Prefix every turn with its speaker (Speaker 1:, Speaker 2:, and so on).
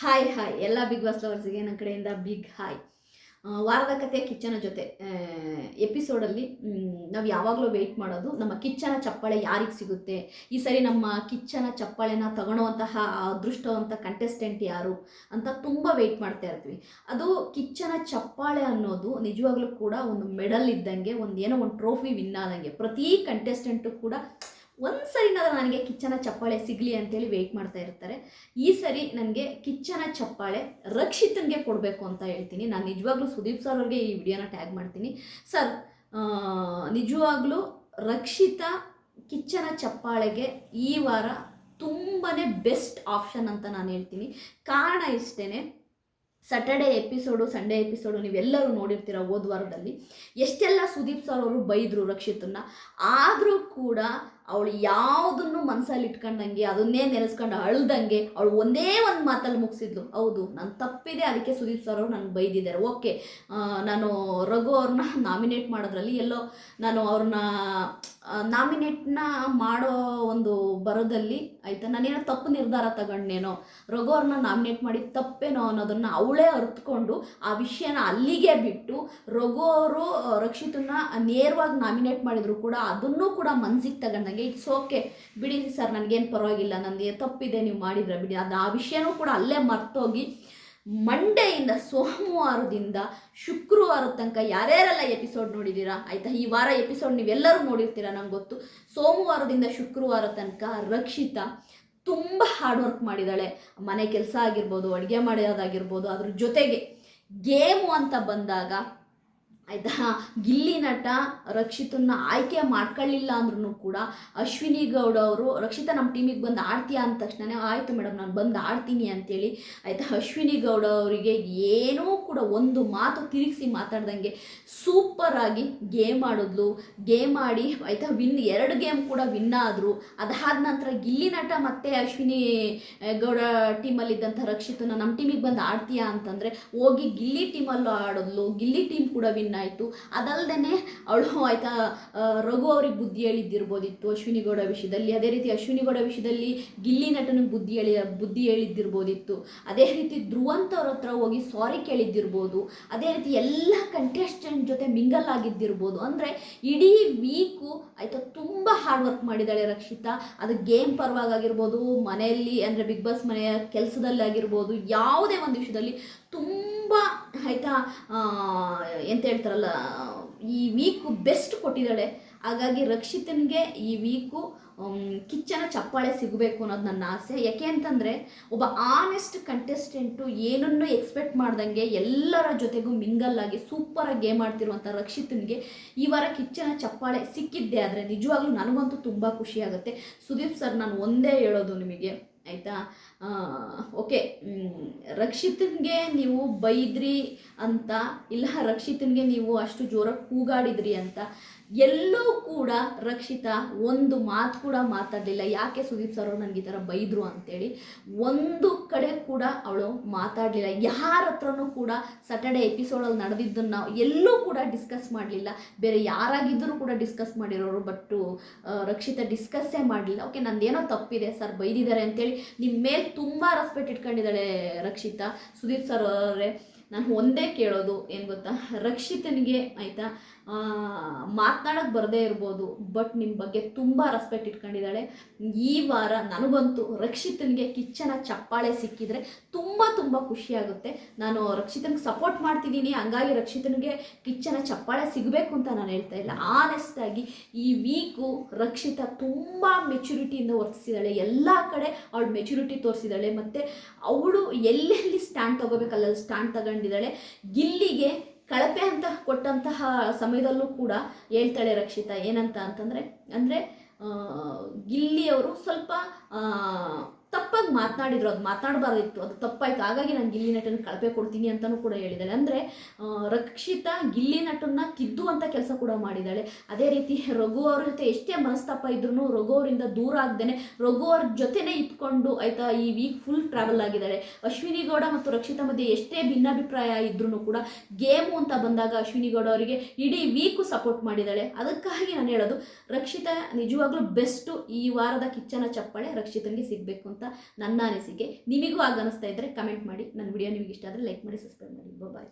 Speaker 1: Hi hi ಎಲ್ಲ big Boss ಲವರ್ಸ್ಗೆ ನನ್ನ ಕಡೆಯಿಂದ ಬಿಗ್ ಹಾಯ್ ವಾರದ ಕತೆ ಕಿಚ್ಚನ ಜೊತೆ ಎಪಿಸೋಡಲ್ಲಿ ನಾವು ಯಾವಾಗಲೂ ವೆಯ್ಟ್ ಮಾಡೋದು ನಮ್ಮ ಕಿಚ್ಚನ ಚಪ್ಪಾಳೆ ಯಾರಿಗೆ ಸಿಗುತ್ತೆ? ಈ ಸರಿ ನಮ್ಮ ಕಿಚ್ಚನ ಚಪ್ಪಾಳೆನ ತಗೊಳ್ಳುವಂತಹ ಅದೃಷ್ಟವಂತ ಕಂಟೆಸ್ಟೆಂಟ್ ಯಾರು ಅಂತ ತುಂಬ ವೆಯ್ಟ್ ಮಾಡ್ತಾ ಇರ್ತೀವಿ. ಅದು ಕಿಚ್ಚನ ಚಪ್ಪಾಳೆ ಅನ್ನೋದು ನಿಜವಾಗ್ಲೂ ಕೂಡ ಒಂದು ಮೆಡಲ್ ಇದ್ದಂಗೆ ಒಂದು ಏನೋ ಒಂದು ಟ್ರೋಫಿ ವಿನ್ ಆದಂಗೆ ಪ್ರತಿ ಕಂಟೆಸ್ಟೆಂಟು ಕೂಡ ಒಂದು ಸರಿನಾದ್ರೂ ನನಗೆ ಕಿಚ್ಚನ ಚಪ್ಪಾಳೆ ಸಿಗಲಿ ಅಂತೇಳಿ ವೆಯ್ಟ್ ಮಾಡ್ತಾ ಇರ್ತಾರೆ. ಈ ಸರಿ ನನಗೆ ಕಿಚ್ಚನ ಚಪ್ಪಾಳೆ ರಕ್ಷಿತನಿಗೆ ಕೊಡಬೇಕು ಅಂತ ಹೇಳ್ತೀನಿ. ನಾನು ನಿಜವಾಗ್ಲೂ ಸುದೀಪ್ ಸರ್ ಅವ್ರಿಗೆ ಈ ವಿಡಿಯೋನ ಟ್ಯಾಗ್ ಮಾಡ್ತೀನಿ. ಸರ್ ನಿಜವಾಗ್ಲೂ ರಕ್ಷಿತ ಕಿಚ್ಚನ ಚಪ್ಪಾಳೆಗೆ ಈ ವಾರ ತುಂಬಾ ಬೆಸ್ಟ್ ಆಪ್ಷನ್ ಅಂತ ನಾನು ಹೇಳ್ತೀನಿ. ಕಾರಣ ಇಷ್ಟೇ ಸಟರ್ಡೆ ಎಪಿಸೋಡು ಸಂಡೇ ಎಪಿಸೋಡು ನೀವೆಲ್ಲರೂ ನೋಡಿರ್ತೀರ ಹೋದ್ವಾರದಲ್ಲಿ ಎಷ್ಟೆಲ್ಲ ಸುದೀಪ್ ಸರ್ ಅವರು ಬೈದರು ರಕ್ಷಿತನ್ನ. ಆದರೂ ಕೂಡ ಅವಳು ಯಾವುದನ್ನು ಮನಸ್ಸಲ್ಲಿ ಇಟ್ಕೊಂಡಂಗೆ, ಅದನ್ನೇ ನೆನೆಸ್ಕೊಂಡು ಅಳ್ದಂಗೆ ಅವಳು ಒಂದೇ ಒಂದು ಮಾತಲ್ಲಿ ಮುಗಿಸಿದ್ಲು. ಹೌದು, ನಾನು ತಪ್ಪಿದೆ, ಅದಕ್ಕೆ ಸುದೀಪ್ ಸರ್ ಅವರು ನನಗೆ ಬೈದಿದ್ದಾರೆ. ಓಕೆ ನಾನು ರಘು ಅವ್ರನ್ನ ನಾಮಿನೇಟ್ ಮಾಡೋದ್ರಲ್ಲಿ ಎಲ್ಲೋ ನಾನು ಅವ್ರನ್ನ ನಾಮಿನೇಟ್ನ ಮಾಡೋ ಒಂದು ಬರೋದಲ್ಲಿ ಆಯಿತಾ, ನಾನೇನೋ ತಪ್ಪು ನಿರ್ಧಾರ ತಗೊಂಡೇನೋ, ರಘು ಅವ್ರನ್ನ ನಾಮಿನೇಟ್ ಮಾಡಿ ತಪ್ಪೇನೋ ಅನ್ನೋದನ್ನು ಅವಳೇ ಅರ್ತ್ಕೊಂಡು ಆ ವಿಷಯನ ಅಲ್ಲಿಗೆ ಬಿಟ್ಟು ರಘು ಅವರು ರಕ್ಷಿತನ್ನ ನೇರವಾಗಿ ನಾಮಿನೇಟ್ ಮಾಡಿದ್ರು ಕೂಡ ಅದನ್ನೂ ಕೂಡ ಮನ್ಸಿಗೆ ತಗೊಂಡಂಗೆ, ಇಟ್ಸ್ ಓಕೆ, ಬಿಡಿ ಸರ್, ನನಗೇನು ಪರವಾಗಿಲ್ಲ ನನಗೆ ತಪ್ಪಿದೆ, ನೀವು ಮಾಡಿದ್ರೆ ಬಿಡಿ. ಅದು ಆ ವಿಷಯನೂ ಕೂಡ ಅಲ್ಲೇ ಮರ್ತೋಗಿ ಮಂಡೆಯಿಂದ ಸೋಮವಾರದಿಂದ ಶುಕ್ರವಾರ ತನಕ ಯಾರ್ಯಾರೆಲ್ಲ ಎಪಿಸೋಡ್ ನೋಡಿದ್ದೀರಾ? ಆಯಿತಾ? ಈ ವಾರ ಎಪಿಸೋಡ್ ನೀವೆಲ್ಲರೂ ನೋಡಿರ್ತೀರಾ ನಂಗೆ ಗೊತ್ತು. ಸೋಮವಾರದಿಂದ ಶುಕ್ರವಾರ ತನಕ ರಕ್ಷಿತಾ ತುಂಬ ಹಾರ್ಡ್ ವರ್ಕ್ ಮಾಡಿದ್ದಾಳೆ ಮನೆ ಕೆಲಸ ಆಗಿರ್ಬೋದು, ಅಡುಗೆ ಮಾಡೋದಾಗಿರ್ಬೋದು ಅದ್ರ ಜೊತೆಗೆ ಗೇಮು ಅಂತ ಬಂದಾಗ ಆಯಿತಾ? ಗಿಲ್ಲಿ ನಟ ರಕ್ಷಿತನ್ನ ಆಯ್ಕೆ ಮಾಡ್ಕೊಳ್ಳಿಲ್ಲ ಅಂದ್ರೂ ಕೂಡ ಅಶ್ವಿನಿ ಗೌಡ ಅವರು, ರಕ್ಷಿತಾ ನಮ್ಮ ಟೀಮಿಗೆ ಬಂದು ಆಡ್ತೀಯಾ? ಅಂದ ತಕ್ಷಣ ಆಯಿತು ಮೇಡಮ್ ನಾನು ಬಂದು ಆಡ್ತೀನಿ ಅಂತೇಳಿ ಆಯಿತಾ ಅಶ್ವಿನಿ ಗೌಡ ಅವರಿಗೆ ಏನೂ ಕೂಡ ಒಂದು ಮಾತು ತಿರುಗಿಸಿ ಮಾತಾಡ್ದಂಗೆ ಸೂಪರಾಗಿ ಗೇಮ್ ಆಡಿದ್ಲು. ಗೇಮ್ ಆಡಿ ಆಯಿತಾ ವಿನ್ ಎರಡು ಗೇಮ್ ಕೂಡ ವಿನ್ ಆದರು. ಅದಾದ ನಂತರ ಗಿಲ್ಲಿ ನಟ ಮತ್ತೆ ಅಶ್ವಿನಿ ಗೌಡ ಟೀಮಲ್ಲಿದ್ದಂಥ ರಕ್ಷಿತನ ನಮ್ಮ ಟೀಮಿಗೆ ಬಂದು ಆಡ್ತೀಯಾ ಅಂತಂದರೆ ಹೋಗಿ ಗಿಲ್ಲಿ ಟೀಮಲ್ಲೂ ಆಡಿದ್ಲು. ಗಿಲ್ಲಿ ಟೀಮ್ ಕೂಡ ವಿನ್ ಆಯಿತು. ಅದಲ್ಲದೆ ಅವಳು ಆಯಿತಾ ರಘು ಅವ್ರಿಗೆ ಬುದ್ಧಿ ಹೇಳಿದ್ದಿರ್ಬೋದಿತ್ತು ಅಶ್ವಿನಿ ಗೌಡ ವಿಷಯದಲ್ಲಿ. ಅದೇ ರೀತಿ ಅಶ್ವಿನಿ ಗೌಡ ವಿಷಯದಲ್ಲಿ ಗಿಲ್ಲಿ ನಟನಿಗೆ ಬುದ್ಧಿ ಹೇಳಿ, ಬುದ್ಧಿ ಹೇಳಿದ್ದಿರ್ಬೋದಿತ್ತು. ಅದೇ ರೀತಿ ಧ್ರುವಂತ ಅವ್ರ ಹತ್ರ ಹೋಗಿ ಸಾರಿ ಕೇಳಿದ್ದಿರ್ಬೋದು. ಅದೇ ರೀತಿ ಎಲ್ಲ ಕಂಟೆಸ್ಟೆಂಟ್ ಜೊತೆ ಮಿಂಗಲ್ ಆಗಿದ್ದಿರ್ಬೋದು. ಅಂದರೆ ಇಡೀ ವೀಕು ಆಯಿತಾ ತುಂಬ ಹಾರ್ಡ್ ವರ್ಕ್ ಮಾಡಿದ್ದಾಳೆ ರಕ್ಷಿತಾ. ಅದು ಗೇಮ್ ಪರವಾಗಿರ್ಬೋದು ಮನೆಯಲ್ಲಿ ಅಂದರೆ ಬಿಗ್ ಬಾಸ್ ಮನೆಯ ಕೆಲಸದಲ್ಲಿ ಆಗಿರ್ಬೋದು, ಯಾವುದೇ ಒಂದು ವಿಷಯದಲ್ಲಿ ತುಂಬ ಆಯಿತಾ ಎಂತ ಹೇಳ್ತಾರಲ್ಲ ಈ ವೀಕು ಬೆಸ್ಟ್ ಕೊಟ್ಟಿದ್ದಾಳೆ. ಹಾಗಾಗಿ ರಕ್ಷಿತನಿಗೆ ಈ ವೀಕು ಕಿಚ್ಚನ ಚಪ್ಪಾಳೆ ಸಿಗಬೇಕು ಅನ್ನೋದು ನನ್ನ ಆಸೆ. ಯಾಕೆ ಅಂತಂದರೆ, ಒಬ್ಬ ಆನೆಸ್ಟ್ ಕಂಟೆಸ್ಟೆಂಟು ಏನನ್ನು ಎಕ್ಸ್ಪೆಕ್ಟ್ ಮಾಡ್ದಂಗೆ ಎಲ್ಲರ ಜೊತೆಗೂ ಮಿಂಗಲ್ಲಾಗಿ ಸೂಪರಾಗಿ ಗೇಮ್ ಆಡ್ತಿರುವಂಥ ರಕ್ಷಿತನಿಗೆ ಈ ವಾರ ಕಿಚ್ಚನ ಚಪ್ಪಾಳೆ ಸಿಕ್ಕಿದ್ದೆ ಆದರೆ ನಿಜವಾಗ್ಲೂ ನನಗಂತೂ ತುಂಬ ಖುಷಿ ಆಗುತ್ತೆ. ಸುದೀಪ್ ಸರ್ ನಾನು ಒಂದೇ ಹೇಳೋದು ನಿಮಗೆ, ಆಯಿತಾ? ಓಕೆ ರಕ್ಷಿತನಿಗೆ ನೀವು ಬೈದ್ರಿ ಅಂತ, ಇಲ್ಲ ರಕ್ಷಿತನಿಗೆ ನೀವು ಅಷ್ಟು ಜೋರಾಗಿ ಕೂಗಾಡಿದ್ರಿ ಅಂತ, ಎಲ್ಲೂ ಕೂಡ ರಕ್ಷಿತ ಒಂದು ಮಾತು ಕೂಡ ಮಾತಾಡಲಿಲ್ಲ. ಯಾಕೆ ಸುದೀಪ್ ಸರ್ ನನಗೆ ಈ ಥರ ಬೈದರು ಅಂತೇಳಿ ಒಂದು ಕಡೆ ಕೂಡ ಅವಳು ಮಾತಾಡಲಿಲ್ಲ. ಯಾರ ಹತ್ರನೂ ಕೂಡ ಸಟರ್ಡೆ ಎಪಿಸೋಡಲ್ಲಿ ನಡೆದಿದ್ದನ್ನು ಎಲ್ಲೂ ಕೂಡ ಡಿಸ್ಕಸ್ ಮಾಡಲಿಲ್ಲ. ಬೇರೆ ಯಾರಾಗಿದ್ದರೂ ಕೂಡ ಡಿಸ್ಕಸ್ ಮಾಡಿರೋರು ಬಟ್ಟು ರಕ್ಷಿತಾ ಡಿಸ್ಕಸ್ಸೇ ಮಾಡಲಿಲ್ಲ. ಓಕೆ ನಂದೇನೋ ತಪ್ಪಿದೆ ಸರ್, ಬೈದಿದ್ದಾರೆ ಅಂತೇಳಿ ನಿಮ್ಮ ಮೇಲೆ ತುಂಬ ರೆಸ್ಪೆಕ್ಟ್ ಇಟ್ಕೊಂಡಿದ್ದಾಳೆ ರಕ್ಷಿತಾ. ಸುದೀಪ್ ಸರ್ ಅವರೇ ನಾನು ಒಂದೇ ಕೇಳೋದು ಏನು ಗೊತ್ತಾ? ರಕ್ಷಿತನಿಗೆ ಆಯಿತಾ ಮಾತನಾಡೋಕ್ಕೆ ಬರದೇ ಇರ್ಬೋದು ಬಟ್ ನಿಮ್ಮ ಬಗ್ಗೆ ತುಂಬ ರೆಸ್ಪೆಕ್ಟ್ ಇಟ್ಕೊಂಡಿದ್ದಾಳೆ. ಈ ವಾರ ನನಗಂತೂ ರಕ್ಷಿತನಿಗೆ ಕಿಚ್ಚನ ಚಪ್ಪಾಳೆ ಸಿಕ್ಕಿದ್ರೆ ತುಂಬ ತುಂಬ ಖುಷಿಯಾಗುತ್ತೆ ನಾನು ರಕ್ಷಿತನಿಗೆ ಸಪೋರ್ಟ್ ಮಾಡ್ತಿದ್ದೀನಿ, ಹಂಗಾಗಿ ರಕ್ಷಿತನಿಗೆ ಕಿಚ್ಚನ ಚಪ್ಪಾಳೆ ಸಿಗಬೇಕು ಅಂತ ನಾನು ಹೇಳ್ತಾ ಇಲ್ಲ. ಆನೆಸ್ಟಾಗಿ ಈ ವೀಕು ರಕ್ಷಿತ ತುಂಬ ಮೆಚುರಿಟಿಯಿಂದ ವರ್ತಿಸಿದ್ದಾಳೆ ಎಲ್ಲ ಕಡೆ ಅವಳು ಮೆಚುರಿಟಿ ತೋರಿಸಿದ್ದಾಳೆ ಮತ್ತು ಅವಳು ಎಲ್ಲೆಲ್ಲಿ ಸ್ಟ್ಯಾಂಡ್ ತಗೋಬೇಕಲ್ಲ ಸ್ಟ್ಯಾಂಡ್ ತಗೊಂಡಿದ್ದಾಳೆ ಗಿಲ್ಲಿಗೆ ಕಳಪೆ ಅಂತ ಕೊಟ್ಟಂತಹ ಸಮಯದಲ್ಲೂ ಕೂಡ ಹೇಳ್ತಾಳೆ ರಕ್ಷಿತಾ ಏನಂತ ಅಂತಂದರೆ ಅಂದರೆ ಗಿಲ್ಲಿಯವರು ಸ್ವಲ್ಪ ಮಾತನಾಡಿದ್ರು, ಅದು ಮಾತನಾಡಬಾರ್ದಿತ್ತು, ಅದು ತಪ್ಪಾಯಿತು. ಹಾಗಾಗಿ ನಾನು ಗಿಲ್ಲಿ ನಟನ ಕಳಪೆ ಕೊಡ್ತೀನಿ ಅಂತಲೂ ಕೂಡ ಹೇಳಿದ್ದಾಳೆ ಅಂದರೆ ರಕ್ಷಿತಾ ಗಿಲ್ಲಿ ನಟನ್ನ ತಿದ್ದುವಂಥ ಕೆಲಸ ಕೂಡ ಮಾಡಿದ್ದಾಳೆ ಅದೇ ರೀತಿ ರಘು ಅವ್ರ ಜೊತೆ ಎಷ್ಟೇ ಮನಸ್ತಾಪ ಇದ್ರೂ ರಘು ಅವರಿಂದ ದೂರ ಆಗ್ದೇನೆ ರಘು ಅವ್ರ ಜೊತೆನೇ ಇದ್ಕೊಂಡು ಆಯಿತಾ ಈ ವೀಕ್ ಫುಲ್ ಟ್ರಾವೆಲ್ ಆಗಿದ್ದಾಳೆ ಅಶ್ವಿನಿ ಗೌಡ ಮತ್ತು ರಕ್ಷಿತಾ ಮಧ್ಯೆ ಎಷ್ಟೇ ಭಿನ್ನಾಭಿಪ್ರಾಯ ಇದ್ರೂ ಕೂಡ ಗೇಮು ಅಂತ ಬಂದಾಗ ಅಶ್ವಿನಿ ಗೌಡ ಅವರಿಗೆ ಇಡೀ ವೀಕು ಸಪೋರ್ಟ್ ಮಾಡಿದ್ದಾಳೆ ಅದಕ್ಕಾಗಿ ನಾನು ಹೇಳೋದು, ರಕ್ಷಿತಾ ನಿಜವಾಗ್ಲೂ ಬೆಸ್ಟು ಈ ವಾರದ ಕಿಚ್ಚನ ಚಪ್ಪಾಳೆ ರಕ್ಷಿತನಿಗೆ ಸಿಗಬೇಕು ಅಂತ ನನ್ನ ಅನಿಸಿಕೆ. ನಿಮಗೂ ಆಗ ಅನಿಸ್ತಾ ಇದ್ದರೆ ಕಮೆಂಟ್ ಮಾಡಿ. ನನ್ನ ವಿಡಿಯೋ ನಿಮಗೆ ಇಷ್ಟ ಆದರೆ ಲೈಕ್ ಮಾಡಿ ಸಬ್ಸ್ಕ್ರೈಬ್ ಮಾಡಿ. ಬಾಯ್